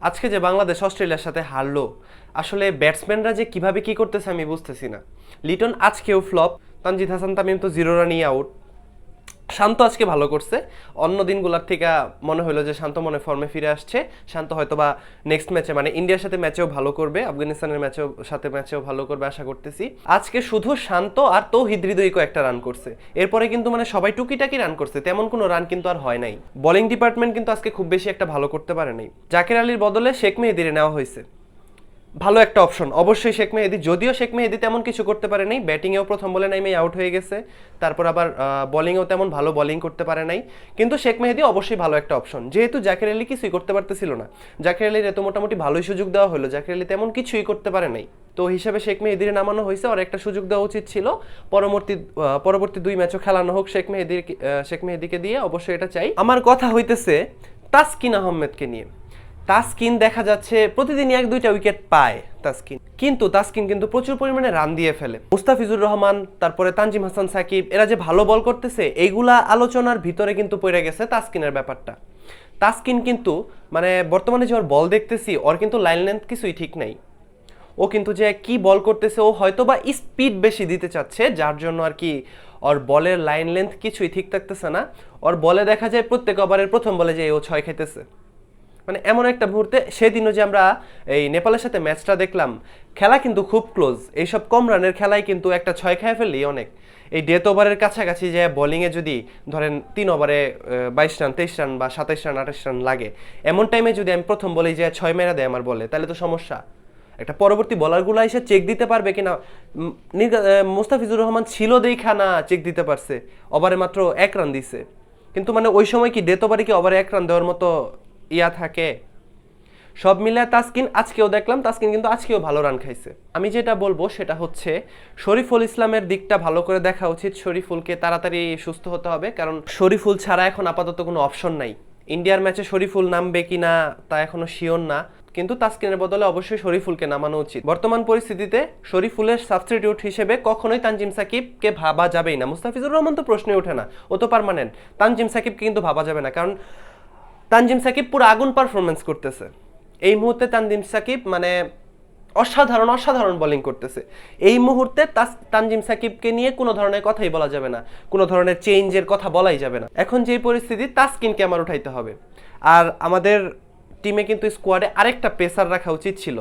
আজকে যে বাংলাদেশ অস্ট্রেলিয়ার সাথে হারলো, আসলে ব্যাটসম্যানরা যে কীভাবে কি করতেছে আমি বুঝতেছি না। লিটন আজকেও ফ্লপ তানজিদ হাসান তামিম তো জিরো রানই আউট শান্ত আজকে ভালো করছে। অন্য দিনগুলোর থেকে মনে হলো যে শান্ত মনে ফর্মে ফিরে আসছে। শান্ত হয়তো বা নেক্সট ম্যাচে মানে ইন্ডিয়ার সাথে ম্যাচেও ভালো করবে, আফগানিস্তানের ম্যাচেও সাথে ম্যাচেও ভালো করবে আশা করতেছি। আজকে শুধু শান্ত আর তো হৃদয় কয়েকটা রান করছে। এরপরে কিন্তু মানে সবাই টুকিটাকি রান করছে, তেমন কোনো রান কিন্তু আর হয় নাই। বোলিং ডিপার্টমেন্ট কিন্তু আজকে খুব বেশি একটা ভালো করতে পারে নাই। জাকের আলীর বদলে শেখ মেহেদিরে নেওয়া হয়েছে। ভালো একটা অপশন অবশ্যই শেখ মেহেদি, যদিও শেখ মেহেদি তেমন কিছু করতে পারে নাই, ব্যাটিংয়েও প্রথম বলে নাইমে আউট হয়ে গেছে। তারপর আবার বোলিংয়েও তেমন ভালো বোলিং করতে পারে নাই। কিন্তু শেখ মেহেদি অবশ্যই ভালো একটা অপশন যেহেতু জাকির আলী কিছুই করতে পারতেছিল না। জাকির আলীর এত মোটামুটি ভালোই সুযোগ দেওয়া হলো, জাকির আলী তেমন কিছুই করতে পারে নাই। তো হিসাবে শেখ মেহেদির নামানো হয়েছে, আর একটা সুযোগ দেওয়া উচিত ছিল। পরবর্তী পরবর্তী দুই ম্যাচও খেলানো হোক শেখ মেহেদির শেখ মেহেদিকে দিয়ে, অবশ্যই এটা চাই। আমার কথা হইতেছে, তাসকিন আহমেদকে নিয়ে। তাসকিন দেখা যাচ্ছে, প্রতিদিনই এক দুইটা উইকেট পায় তাসকিন। কিন্তু তাসকিন কিন্তু প্রচুর পরিমাণে রান দিয়ে ফেলে। মুস্তাফিজুর রহমান, তারপরে তানজিম হাসান সাকিব, এরা যে ভালো বল করতেছে এইগুলা আলোচনার ভিতরে কিন্তু পড়ে গেছে তাসকিনের ব্যাপারটা। তাসকিন কিন্তু মানে বর্তমানে যে ওর বল দেখতেছি, ওর কিন্তু লাইন লেন্থ কিছুই ঠিক নাই। ও কিন্তু যে কি বল করতেছে, ও হয়তো বা স্পিড বেশি দিতে চাচ্ছে, যার জন্য আর কি ওর বলের লাইন লেন্থ কিছুই ঠিক থাকতেছে না। ওর বলে দেখা যায় প্রত্যেক ওভারের প্রথম বলে যে ও ছয় খাইতেছে মানে এমন একটা মুহূর্তে সেদিনও যে আমরা এই নেপালের সাথে ম্যাচটা দেখলাম, খেলা কিন্তু খুব ক্লোজ এইসব কম রানের খেলায় কিন্তু একটা ছয় খেয়ে ফেললেই অনেক। এই ডেথ ওভারের কাছাকাছি যে বোলিংয়ে যদি ধরেন তিন ওভারে বাইশ রান, তেইশ রান বা সাতাইশ রান আঠাশ রান লাগে, এমন টাইমে যদি আমি প্রথম বলি যে ছয় মেরা দেয় আমার বলে, তাহলে তো সমস্যা। একটা পরবর্তী বলারগুলো এসে চেক দিতে পারবে কিনা? মোস্তাফিজুর রহমান ছিল দেখা না চেক দিতে পারছে। ওভারে মাত্র এক রান দিছে। কিন্তু মানে ওই সময় কি ডেথ ওভারে কি ওভারে এক রান দেওয়ার মতো ইয়া থাকে। সব মিলে তাসকিন, আজকেও দেখলাম তাসকিন কিন্তু আজকেও ভালো রান খাইছে। আমি যেটা বলব সেটা হচ্ছে, শরীফুল ইসলামের দিকটা ভালো করে দেখা উচিত। শরীফুলকে তাড়াতাড়ি সুস্থ হতে হবে, কারণ শরীফুল ছাড়া এখন আপাতত কোনো অপশন নাই। ইন্ডিয়ার ম্যাচে শরীফুল নামবে কিনা তা এখনও শিওর না। কিন্তু তাসকিনের বদলে অবশ্যই শরীফুলকে নামানো উচিত। বর্তমান পরিস্থিতিতে শরীফুলের সাবস্টিটিউট হিসেবে কখনোই তানজিম সাকিবকে ভাবা যাবেই না। মুস্তাফিজুর রহমান তো প্রশ্নই ওঠে না, ও তো পারমানেন্ট তানজিম সাকিবকে কিন্তু ভাবা যাবে না, কারণ তানজিম সাকিব পুরো আগুন পারফরমেন্স করতেছে। এই মুহূর্তে তানজিম সাকিব মানে অসাধারণ অসাধারণ বোলিং করতেছে। এই মুহূর্তে তানজিম সাকিবকে নিয়ে কোনো ধরনের কথাই বলা যাবে না। কোনো ধরনের চেঞ্জের কথা বলাই যাবে না। এখন যে পরিস্থিতি, তাসকিনকে আমার উঠাইতে হবে। আর আমাদের টিমে কিন্তু স্কোয়াডে আরেকটা পেসার রাখা উচিত ছিল।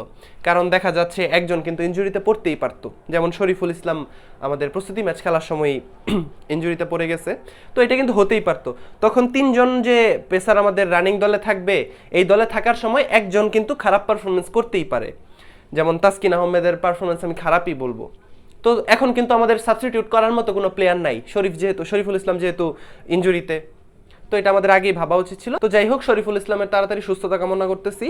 কারণ দেখা যাচ্ছে একজন কিন্তু ইনজুরিতে পড়তেই পারতো। যেমন শরীফুল ইসলাম আমাদের প্রস্তুতি ম্যাচ খেলার সময় ইনজুরিতে পড়ে গেছে। তো এটা কিন্তু হতেই পারতো। তখন তিনজন যে পেসার আমাদের রানিং দলে থাকবে, এই দলে থাকার সময় একজন কিন্তু খারাপ পারফরমেন্স করতেই পারে। যেমন তাসকিন আহমেদের পারফরমেন্স আমি খারাপই বলব। তো এখন কিন্তু আমাদের সাবস্টিটিউট করার মতো কোনো প্লেয়ার নাই। শরীফ যেহেতু, শরীফুল ইসলাম যেহেতু ইনজুরিতে তো এটা আমাদের আগেই ভাবা উচিত ছিল। তো যাই হোক, শরীফুল ইসলামের তাড়াতাড়ি সুস্থতা কামনা করতেছি।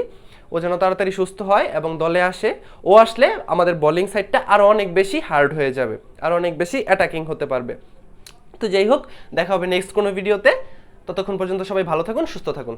ও যেন তাড়াতাড়ি সুস্থ হয় এবং দলে আসে। ও আসলে আমাদের বোলিং সাইডটা আরও অনেক বেশি হার্ড হয়ে যাবে, আর অনেক বেশি অ্যাটাকিং হতে পারবে। তো যাই হোক, দেখা হবে নেক্সট কোনো ভিডিওতে ততক্ষণ পর্যন্ত সবাই ভালো থাকুন, সুস্থ থাকুন।